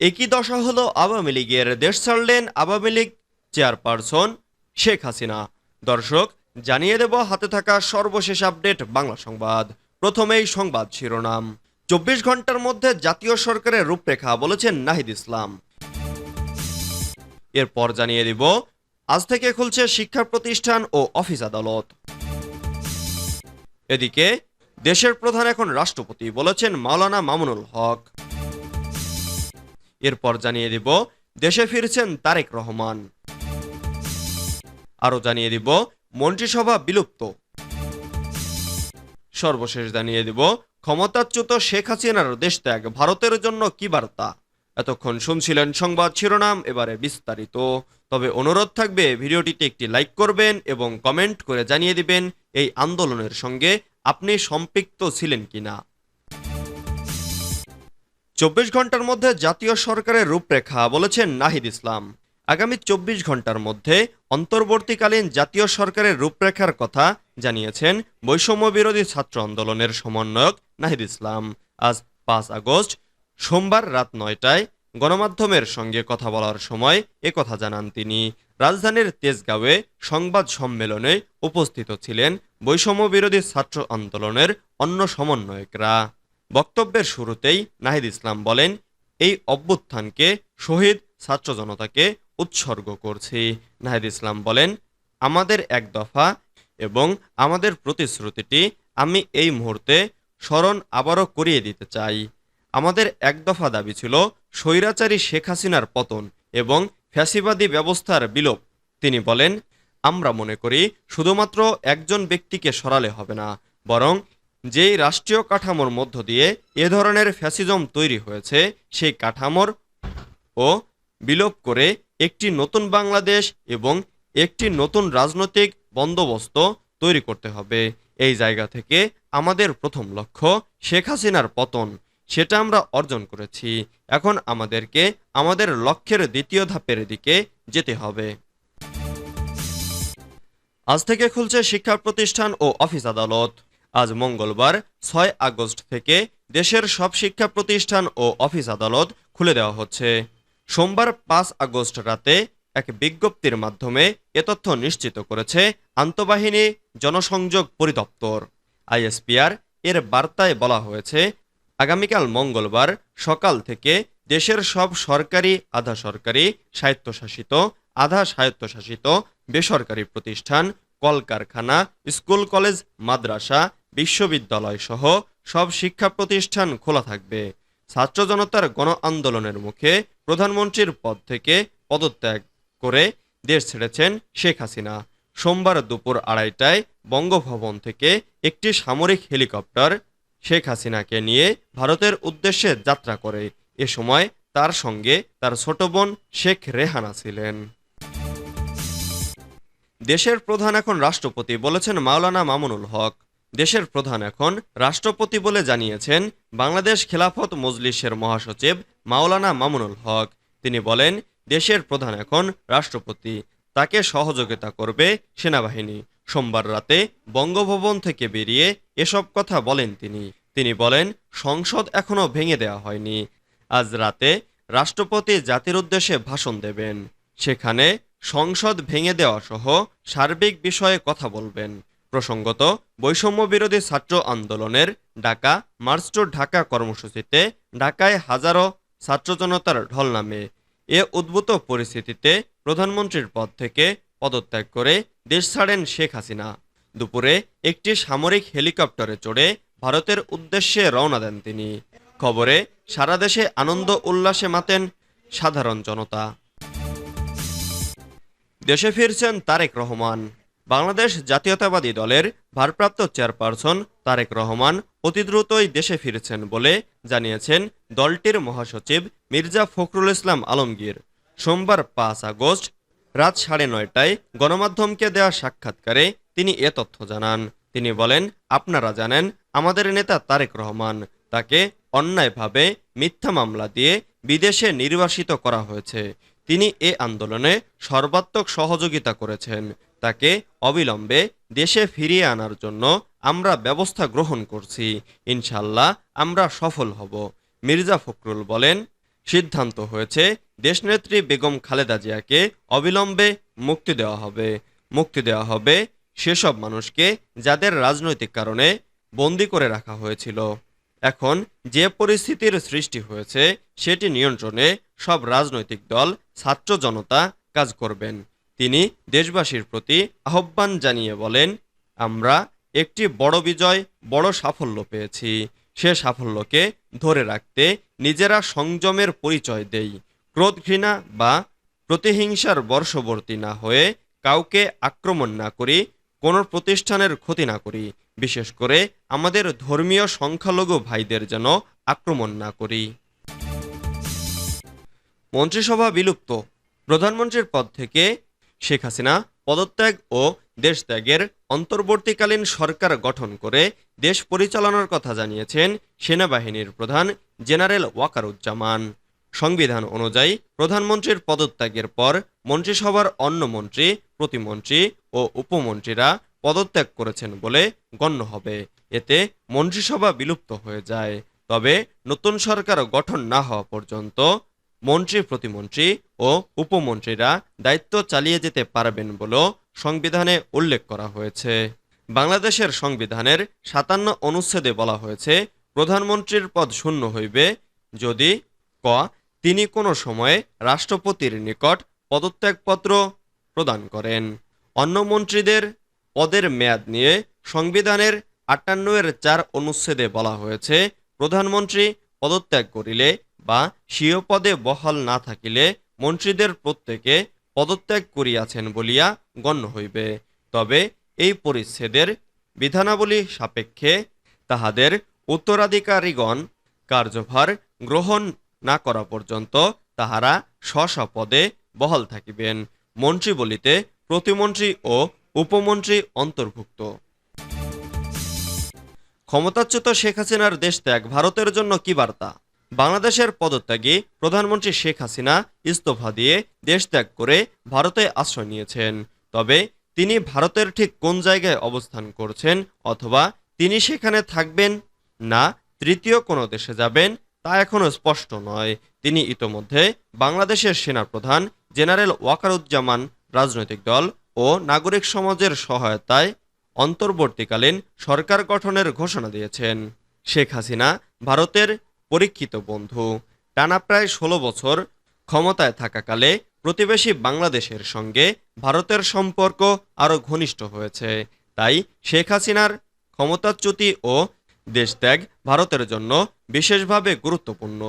একই দশা হলো আওয়ামী লীগের দেশ ছাড়লেন আওয়ামী লীগ চেয়ারপারসন শেখ হাসিনা। দর্শক, জানিয়ে দেব হাতে থাকা সর্বশেষ আপডেট বাংলা সংবাদ। প্রথমেই সংবাদ শিরোনাম। চব্বিশ ঘণ্টার মধ্যে জাতীয় সরকারের রূপরেখা বলেছেন নাহিদ ইসলাম। এরপর জানিয়ে দিব, আজ থেকে খুলছে শিক্ষা প্রতিষ্ঠান ও অফিস আদালত। এদিকে, দেশের প্রধান এখন রাষ্ট্রপতি বলেছেন মাওলানা মামুনুল হক। এরপর জানিয়ে দিব, দেশে ফিরছেন তারেক রহমান। আরও জানিয়ে দিব, মন্ত্রিসভা বিলুপ্ত। সর্বশেষ জানিয়ে দিব, ক্ষমতাচ্যুত শেখ হাসিনার দেশত্যাগ ভারতের জন্য কি বার্তা? এতক্ষণ শুনছিলেন সংবাদ শিরোনাম, এবারে বিস্তারিত। তবে অনুরোধ থাকবে, ভিডিওটিতে একটি লাইক করবেন এবং কমেন্ট করে জানিয়ে দিবেন, এই আন্দোলনের সঙ্গে আপনি সম্পৃক্ত ছিলেন কিনা। চব্বিশ ঘণ্টার মধ্যে জাতীয় সরকারের রূপরেখা, বলেছেন নাহিদ ইসলাম। আগামী চব্বিশ ঘণ্টার মধ্যে অন্তর্বর্তীকালীন জাতীয় সরকারের রূপরেখার কথা জানিয়েছেন বৈষম্য বিরোধী ছাত্র আন্দোলনের সমন্বয়ক নাহিদ ইসলাম। আজ পাঁচ আগস্ট, সোমবার রাত নয়টায় গণমাধ্যমের সঙ্গে কথা বলার সময় একথা জানান তিনি। রাজধানীর তেজগাঁওয়ে সংবাদ সম্মেলনে উপস্থিত ছিলেন বৈষম্য বিরোধী ছাত্র আন্দোলনের অন্য সমন্বয়করা। বক্তব্যের শুরুতেই নাহিদ ইসলাম বলেন, এই অভ্যুত্থানকে শহীদ ছাত্র জনতাকে উৎসর্গ করছি। নাহিদ ইসলাম বলেন, আমাদের এক দফা এবং আমাদের প্রতিশ্রুতিটি আমি এই মুহূর্তে স্মরণ আবারও করিয়ে দিতে চাই। আমাদের এক দফা দাবি ছিল স্বৈরাচারী শেখ হাসিনার পতন এবং ফ্যাসিবাদী ব্যবস্থার বিলোপ। তিনি বলেন, আমরা মনে করি শুধুমাত্র একজন ব্যক্তিকে সরালে হবে না, বরং যেই রাষ্ট্রীয় কাঠামোর মধ্য দিয়ে এ ধরনের ফ্যাসিজম তৈরি হয়েছে, সেই কাঠামোর ও বিলোপ করে একটি নতুন বাংলাদেশ এবং একটি নতুন রাজনৈতিক বন্দোবস্ত তৈরি করতে হবে। এই জায়গা থেকে আমাদের প্রথম লক্ষ্য শেখ হাসিনার পতন। সেটা আমরা অর্জন করেছি। এখন আমাদেরকে আমাদের লক্ষ্যের দ্বিতীয় ধাপের দিকে যেতে হবে। আজ থেকে খুলছে শিক্ষা প্রতিষ্ঠান ও অফিস আদালত। আজ মঙ্গলবার, ছয় আগস্ট থেকে দেশের সব শিক্ষা প্রতিষ্ঠান ও অফিস আদালত খুলে দেওয়া হচ্ছে। সোমবার পাঁচ আগস্ট রাতে এক বিজ্ঞপ্তির মাধ্যমে এ তথ্য নিশ্চিত করেছে আন্তঃবাহিনী জনসংযোগ পরিদপ্তর। আইএসপিআর এর বার্তায় বলা হয়েছে, আগামীকাল মঙ্গলবার সকাল থেকে দেশের সব সরকারি, আধা সরকারি, স্বায়ত্তশাসিত, আধা স্বায়ত্তশাসিত বেসরকারি প্রতিষ্ঠান, কলকারখানা, স্কুল কলেজ, মাদ্রাসা বিশ্ববিদ্যালয় সহ সব শিক্ষা প্রতিষ্ঠান খোলা থাকবে। ছাত্র জনতার গণ আন্দোলনের মুখে প্রধানমন্ত্রীর পদ থেকে পদত্যাগ করে দেশ ছেড়েছেন শেখ হাসিনা। সোমবার দুপুর আড়াইটায় বঙ্গভবন থেকে একটি সামরিক হেলিকপ্টার শেখ হাসিনাকে নিয়ে ভারতের উদ্দেশ্যে যাত্রা করে। এ সময় তার সঙ্গে তার ছোট বোন শেখ রেহানা ছিলেন। দেশের প্রধান এখন রাষ্ট্রপতি বলেছেন মাওলানা মামুনুল হক। দেশের প্রধান এখন রাষ্ট্রপতি বলে জানিয়েছেন বাংলাদেশ খেলাফত মজলিসের মহাসচিব মাওলানা মামুনুল হক। তিনি বলেন, দেশের প্রধান এখন রাষ্ট্রপতি। তাকে সহযোগিতা করবে সেনাবাহিনী। সোমবার রাতে বঙ্গভবন থেকে বেরিয়ে এসব কথা বলেন তিনি। তিনি বলেন, সংসদ এখনও ভেঙে দেওয়া হয়নি। আজ রাতে রাষ্ট্রপতি জাতির উদ্দেশ্যে ভাষণ দেবেন। সেখানে সংসদ ভেঙে দেওয়া সহ সার্বিক বিষয়ে কথা বলবেন। প্রসঙ্গত বৈষম্য বিরোধী ছাত্র আন্দোলনের ঢাকা মার্চ টু ঢাকা কর্মসূচিতে ঢাকায় হাজারো ছাত্র জনতার ঢল নামে এ উদ্ভূত পরিস্থিতিতে প্রধানমন্ত্রীর পদ থেকে পদত্যাগ করে দেশ ছাড়েন শেখ হাসিনা। দুপুরে একটি সামরিক হেলিকপ্টারে চড়ে ভারতের উদ্দেশ্যে রওনা দেন তিনি। খবরে, সারা দেশে আনন্দ উল্লাসে মাতেন সাধারণ জনতা। দেশে ফিরছেন তারেক রহমান। বাংলাদেশ জাতীয়তাবাদী দলের ভারপ্রাপ্ত চেয়ারপারসন তারেক রহমান অতি দ্রুতই দেশে ফিরেছেন বলে জানিয়েছেন দলটির মহাসচিব মির্জা ফখরুল ইসলাম আলমগীর। সোমবার পাঁচ আগস্ট রাত সাড়ে নয়টায় গণমাধ্যমকে দেওয়া সাক্ষাৎকারে তিনি এ তথ্য জানান। তিনি বলেন, আপনারা জানেন, আমাদের নেতা তারেক রহমান, তাকে অন্যায়ভাবে মিথ্যা মামলা দিয়ে বিদেশে নির্বাসিত করা হয়েছে। তিনি এ আন্দোলনে সর্বাত্মক সহযোগিতা করেছেন। তাকে অবিলম্বে দেশে ফিরিয়ে আনার জন্য আমরা ব্যবস্থা গ্রহণ করছি। ইনশাল্লাহ আমরা সফল হব। মির্জা ফখরুল বলেন, সিদ্ধান্ত হয়েছে দেশনেত্রী বেগম খালেদা জিয়াকে অবিলম্বে মুক্তি দেওয়া হবে। মুক্তি দেওয়া হবে সেসব মানুষকে যাদের রাজনৈতিক কারণে বন্দি করে রাখা হয়েছিল। এখন যে পরিস্থিতির সৃষ্টি হয়েছে, সেটি নিয়ন্ত্রণে সব রাজনৈতিক দল, ছাত্র জনতা কাজ করবেন। তিনি দেশবাসীর প্রতি আহ্বান জানিয়ে বলেন, আমরা একটি বড় বিজয়, বড় সাফল্য পেয়েছি। সে সাফল্যকে ধরে রাখতে নিজেরা সংযমের পরিচয় দেই। ক্রোধ ঘৃণা বা প্রতিহিংসার বর্ষবর্তী না হয়ে কাউকে আক্রমণ না করি, কোনো প্রতিষ্ঠানের ক্ষতি না করি। বিশেষ করে আমাদের ধর্মীয় সংখ্যালঘু ভাইদের যেন আক্রমণ না করি। মন্ত্রিসভা বিলুপ্ত। প্রধানমন্ত্রীর পদ থেকে শেখ হাসিনা পদত্যাগ ও দেশত্যাগের অন্তর্বর্তীকালীন সরকার গঠন করে দেশ পরিচালনার কথা জানিয়েছেন সেনাবাহিনীর প্রধান জেনারেল ওয়াকারুজ্জামান। সংবিধান অনুযায়ী প্রধানমন্ত্রীর পদত্যাগের পর মন্ত্রিসভার অন্য মন্ত্রী, প্রতিমন্ত্রী ও উপমন্ত্রীরা পদত্যাগ করেছেন বলে গণ্য হবে। এতে মন্ত্রিসভা বিলুপ্ত হয়ে যায়। তবে নতুন সরকার গঠন না হওয়া পর্যন্ত মন্ত্রী, প্রতিমন্ত্রী ও উপমন্ত্রীরা দায়িত্ব চালিয়ে যেতে পারবেন বলেও সংবিধানে উল্লেখ করা হয়েছে। বাংলাদেশের সংবিধানের সাতান্ন অনুচ্ছেদে বলা হয়েছে, প্রধানমন্ত্রীর পদ শূন্য হইবে যদি ক, তিনি কোনো সময়ে রাষ্ট্রপতির নিকট পদত্যাগপত্র প্রদান করেন। অন্য মন্ত্রীদের পদের মেয়াদ নিয়ে সংবিধানের আটান্ন এর চার অনুচ্ছেদে বলা হয়েছে, প্রধানমন্ত্রী পদত্যাগ করিলে বা স্বীয় পদে বহাল না থাকিলে মন্ত্রীদের প্রত্যেকে পদত্যাগ করিয়াছেন বলিয়া গণ্য হইবে। তবে এই পরিচ্ছেদের বিধানাবলী সাপেক্ষে তাহাদের উত্তরাধিকারীগণ কার্যভার গ্রহণ না করা পর্যন্ত তাহারা স্ব পদে বহাল থাকিবেন। মন্ত্রী বলিতে প্রতিমন্ত্রী ও উপমন্ত্রী অন্তর্ভুক্ত। ক্ষমতাচ্যুত শেখ হাসিনার দেশ ত্যাগ ভারতের জন্য কি বার্তা? বাংলাদেশের পদত্যাগী প্রধানমন্ত্রী শেখ হাসিনা ইস্তফা দিয়ে দেশ ত্যাগ করে ভারতে আশ্রয় নিয়েছেন। তবে তিনি ভারতের ঠিক কোন জায়গায় অবস্থান করছেন অথবা তিনি সেখানে থাকবেন না, তৃতীয় কোনো দেশে যাবেন, তা এখনও স্পষ্ট নয়। তিনি ইতোমধ্যে বাংলাদেশের সেনাপ্রধান জেনারেল ওয়াকারুজ্জামান রাজনৈতিক দল ও নাগরিক সমাজের সহায়তায় অন্তর্বর্তীকালীন সরকার গঠনের ঘোষণা দিয়েছেন। শেখ হাসিনা ভারতের পরীক্ষিত বন্ধু। টানা প্রায় ষোলো বছর ক্ষমতায় থাকাকালে প্রতিবেশী বাংলাদেশের সঙ্গে ভারতের সম্পর্ক আরও ঘনিষ্ঠ হয়েছে। তাই শেখ হাসিনার ক্ষমতাচ্যুতি ও দেশত্যাগ ভারতের জন্য বিশেষভাবে গুরুত্বপূর্ণ।